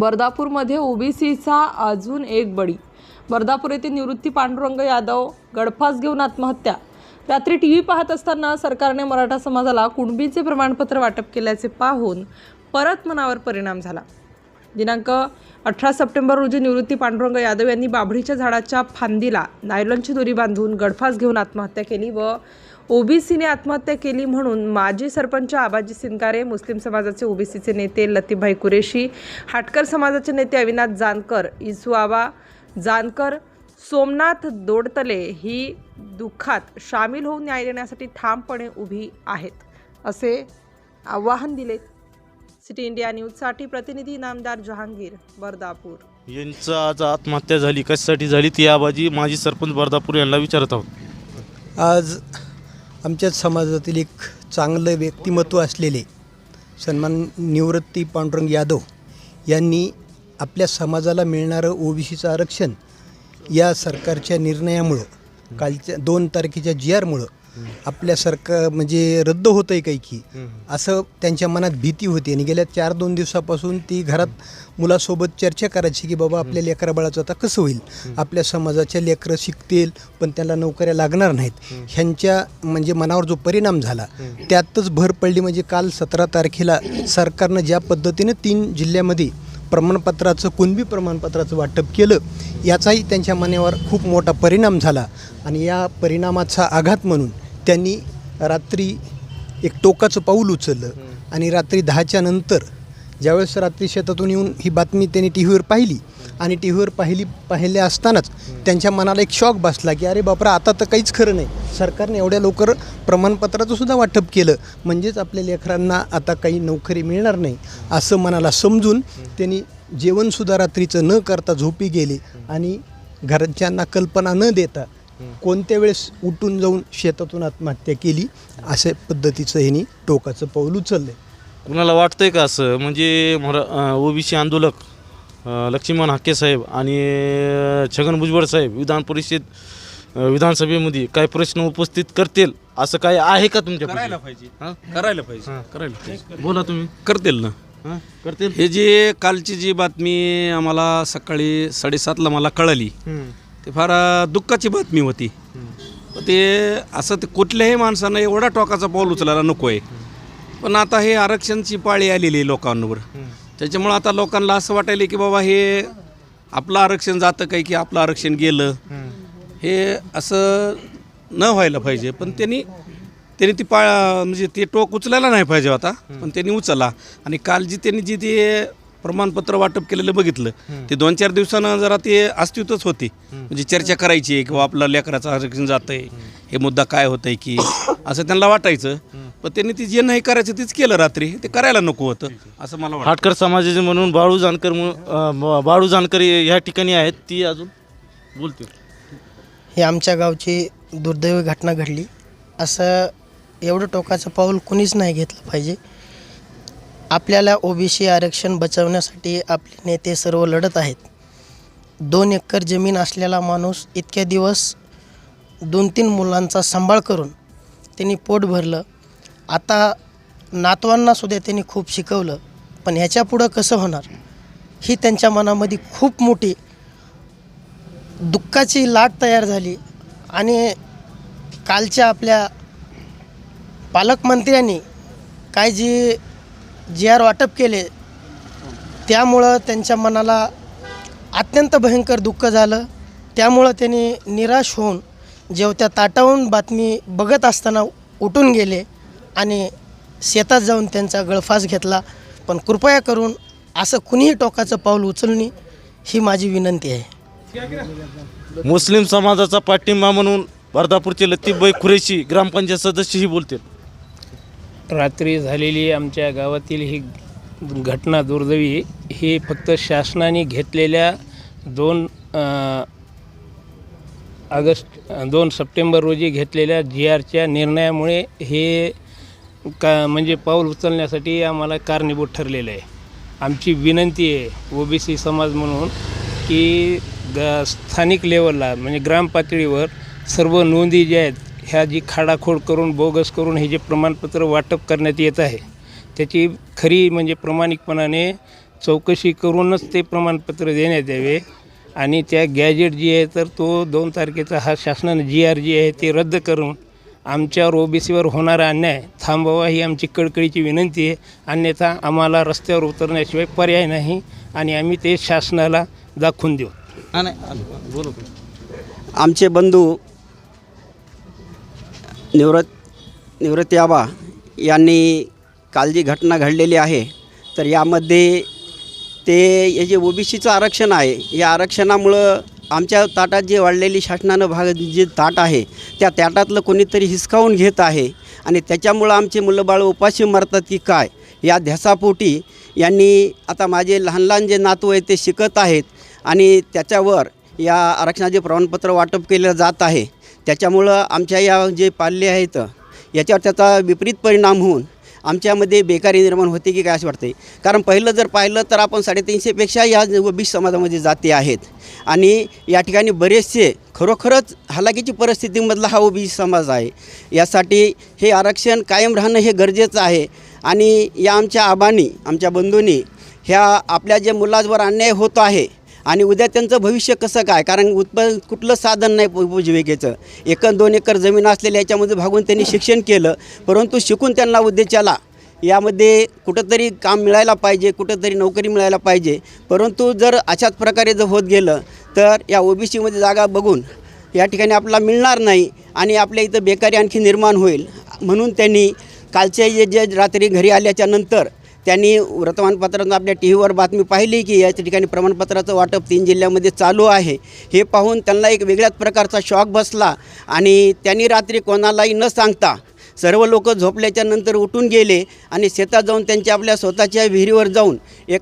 बर्दापूरमध्ये ओबीसीचा अजून एक बळी. बर्दापूर येथे निवृत्ती पांडुरंग यादव गडफास घेऊन आत्महत्या. रात्री टी व्ही पाहत असताना सरकारने मराठा समाजाला कुणबीचे प्रमाणपत्र वाटप केल्याचे पाहून परत मनावर परिणाम झाला. दिनांक अठरा सप्टेंबर रोजी निवृत्ती पांडुरंग यादव यांनी बाभळीच्या झाडाच्या फांदीला नायलॉनची दोरी बांधून गडफास घेऊन आत्महत्या केली व ओबीसीने आत्महत्या केली म्हणून माजी सरपंच आबाजी सिनकारे मुस्लिम समाजाचे ओबीसीचे नेते लतीफभाई कुरेशी हाटकर समाजाचे नेते अविनाश जानकर इसुआबा जानकर सोमनाथ दोडतले ही दुःखात सामील होऊन न्याय देण्यासाठी ठामपणे उभी आहेत असे आवाहन दिले. सिटी इंडिया न्यूजसाठी प्रतिनिधी नामदार जहांगीर बर्दापूर. यांचं आज आत्महत्या झाली कशासाठी झाली ती आबाजी? माजी सरपंच बर्दापूर यांना विचारत आहोत. आज आमच्या समाजातील एक चांगलं व्यक्तिमत्व असलेले सन्मान निवृत्ती पांडुरंग यादव यांनी आपल्या समाजाला मिळणारं ओबीसीचं आरक्षण या सरकारच्या निर्णयामुळं कालच्या दोन तारखेच्या जी आरमुळं आपल्या सरकार म्हणजे रद्द होतं आहे काही की. असं त्यांच्या मनात भीती होती. आणि गेल्या चार दोन दिवसापासून ती घरात मुलासोबत चर्चा करायची की बाबा आपल्या लेकरा बाळाचं आता कसं होईल? आपल्या समाजाच्या लेकरं शिकतील पण त्याला नोकऱ्या लागणार नाहीत. ह्यांच्या म्हणजे मनावर जो परिणाम झाला त्यातच भर पडली. म्हणजे काल सतरा तारखेला सरकारनं ज्या पद्धतीनं तीन जिल्ह्यामध्ये प्रमाणपत्राचं कुणबी प्रमाणपत्राचं वाटप केलं याचाही त्यांच्या मनावर खूप मोठा परिणाम झाला. आणि या परिणामाचा आघात म्हणून त्यांनी रात्री एक टोकाचं पाऊल उचललं. आणि रात्री दहाच्या नंतर ज्यावेळेस रात्री शेतातून येऊन ही बातमी त्यांनी टी व्हीवर पाहिली आणि टी व्हीवर पाहिली पाहिल्या असतानाच त्यांच्या मनाला एक शॉक बसला की अरे बापरा आता तर काहीच खरं नाही. सरकारने एवढ्या लवकर प्रमाणपत्राचं सुद्धा वाटप केलं. म्हणजेच आपल्या लेकरांना आता काही नोकरी मिळणार नाही असं मनाला समजून त्यांनी जेवणसुद्धा रात्रीचं न करता झोपी गेले आणि घरच्यांना कल्पना न देता कोणत्या वेळेस उठून जाऊन शेतातून आत्महत्या केली अशा पद्धतीचं ह्यांनी टोकाचं पाऊल उचललं कुणाला वाटतंय का असं? म्हणजे मरा ओबीसी आंदोलक लक्ष्मण हाके साहेब आणि छगन भुजबळ साहेब विधान परिषद विधानसभेमध्ये काय प्रश्न उपस्थित करतील असं काय आहे का तुमच्या करायला पाहिजे. करायला पाहिजे. करायला पाहिजे. बोला तुम्ही. करतील ना. हां करतील? हे जे कालची जी बातमी आम्हाला सकाळी साडेसातला मला कळाली ते फार दुःखाची बातमी होती. ते असं ते कुठल्याही माणसानं एवढा टोकाचा पाऊल उचलायला नको आहे पण आता हे आरक्षणची पाळी आलेली आहे लोकांवर. त्याच्यामुळं आता लोकांना असं वाटायला की बाबा हे आपलं आरक्षण जातं काही की आपलं आरक्षण गेलं. हे असं न व्हायला पाहिजे. पण त्यांनी त्यांनी ती पा म्हणजे ते टोक उचलायला नाही पाहिजे आता. पण त्यांनी उचलला आणि काल जी त्यांनी जी ते प्रमाणपत्र वाटप केलेलं बघितलं ते दोन चार दिवसानं जरा ते अस्तित्वच होते. म्हणजे चर्चा करायची किंवा आपलं लेकराचं आरक्षण जातं आहे हे मुद्दा काय होतं आहे की असं त्यांना वाटायचं. पण त्यांनी ती जे नाही करायचं तेच केलं रात्री. ते करायला नको होतं असं मला वाटतं. हाटकर समाजाचे म्हणून बाळू जानकर म्हणून बाळू जानकर ह्या ठिकाणी आहेत. ती अजून बोलतील. ही आमच्या गावची दुर्दैवी घटना घडली. असं एवढं टोकाचं पाऊल कुणीच नाही घेतलं पाहिजे. आपल्याला ओबीसी आरक्षण बचवण्यासाठी आपले नेते सर्व लढत आहेत. दोन एकर जमीन असलेला माणूस इतक्या दिवस दोन तीन मुलांचा सांभाळ करून त्यांनी पोट भरलं. आता नातवांनासुद्धा त्यांनी खूप शिकवलं पण ह्याच्यापुढं कसं होणार? ही त्यांच्या मनामध्ये खूप मोठी दुःखाची लाट तयार झाली आणि कालच्या आपल्या पालकमंत्र्यांनी काय जी जी आर वाटप केले त्यामुळं त्यांच्या मनाला अत्यंत भयंकर दुःख झालं. त्यामुळं त्यांनी निराश होऊन जेवत्या ताटावून बातमी बघत असताना उठून गेले. आणि शेतात जाऊन त्यांचा गळफास घेतला. पण कृपया करून असं कुणीही टोकाचं पाऊल उचलणे ही माझी विनंती आहे. मुस्लिम समाजाचा पाठिंबा म्हणून बर्दापूरचे लतीफबाई कुरेशी ग्रामपंचायत सदस्यही बोलतील. रात्री झालेली आमच्या गावातील ही घटना दुर्दैवी ही फक्त शासनाने घेतलेल्या दोन ऑगस्ट दोन सप्टेंबर रोजी घेतलेल्या जी आरच्या निर्णयामुळे हे का म्हणजे पाऊल उचलण्यासाठी आम्हाला कारणीभूत ठरलेलं आहे. आमची विनंती आहे ओ बी सी समाज म्हणून की ग स्थानिक लेवलला म्हणजे ग्राम पातळीवर सर्व नोंदी ज्या आहेत ह्या जी खाडाखोड करून बोगस करून हे जे प्रमाणपत्र वाटप करण्यात येत आहे त्याची खरी म्हणजे प्रामाणिकपणाने चौकशी करूनच ते प्रमाणपत्र देण्यात यावे. आणि त्या गॅजेट जी आहे तर तो दोन तारखेचा हा शासनानं जी आर जी आहे ते रद्द करून आमच्यावर ओबीसीवर होणारा अन्याय थांबवा ही आमची कळकळीची विनंती आहे. अन्यथा आम्हाला रस्त्यावर उतरण्याशिवाय पर्याय नाही आणि आम्ही ते शासनाला दाखवून देऊ. बोलू आमचे बंधू निवृत्त निवृत्ती आबा यांनी काल जी घटना घडलेली आहे. तर यामध्ये ते हे जे ओबीसीचं आरक्षण आहे या आरक्षणामुळं आमच्या ताटात जे वाढलेली शासनानं भाग जे ताट आहे त्या ताटातलं कोणीतरी हिसकावून घेत आहे आणि त्याच्यामुळं आमचे मुलं बाळ उपाशी मरतात की काय? या ध्यासापोटी यांनी आता माझे लहान लहान जे नातू आहेत ते शिकत आहेत आणि त्याच्यावर या आरक्षणाचे प्रमाणपत्र वाटप केलं जात आहे. त्याच्यामुळं आमच्या या जे पाल्य आहेत याच्यावर त्याचा विपरीत परिणाम होऊन आमच्यामध्ये बेकारी निर्माण होते की काय असं वाटते कारण पहिलं जर पाहिलं तर आपण साडेतीनशेपेक्षा या बीस समाजामध्ये जाती आहेत. आणि या ठिकाणी बरेचसे खरोखरच हलाखीची परिस्थितीमधला हा ओबीसी समाज आहे. यासाठी हे आरक्षण कायम राहणं हे गरजेचं आहे. आणि या आमच्या आबांनी आमच्या बंधूंनी ह्या आपल्या जे मुलांवर अन्याय होतो आहे आणि उद्या त्यांचं भविष्य कसं काय? कारण उत्पन्न कुठलं साधन नाही उपजीविकेचं एकर दोन एकर जमीन असलेल्या याच्यामध्ये भागून त्यांनी शिक्षण केलं परंतु शिकून त्यांना उद्देशाला यामध्ये कुठंतरी काम मिळायला पाहिजे कुठंतरी नोकरी मिळायला पाहिजे. परंतु जर अशाच प्रकारे जर होत गेलं तर या ओबीसीमध्ये जागा बघून या ठिकाणी आपल्याला मिळणार नाही आणि आपल्या इथं बेकारी आणखी निर्माण होईल. म्हणून त्यांनी कालच्या जे जे रात्री घरी आल्याच्यानंतर त्यांनी वर्तमानपत्रातून आपल्या टी व्हीवर बातमी पाहिली की या ठिकाणी प्रमाणपत्राचं वाटप तीन जिल्ह्यामध्ये चालू आहे. हे पाहून त्यांना एक वेगळ्याच प्रकारचा शॉक बसला आणि त्यांनी रात्री कोणालाही न सांगता सर्व लोक झोपल्याच्या नंतर उठून गेले आणि शेतात जाऊन त्यांच्या आपल्या स्वतःच्या विहिरीवर जाऊन एक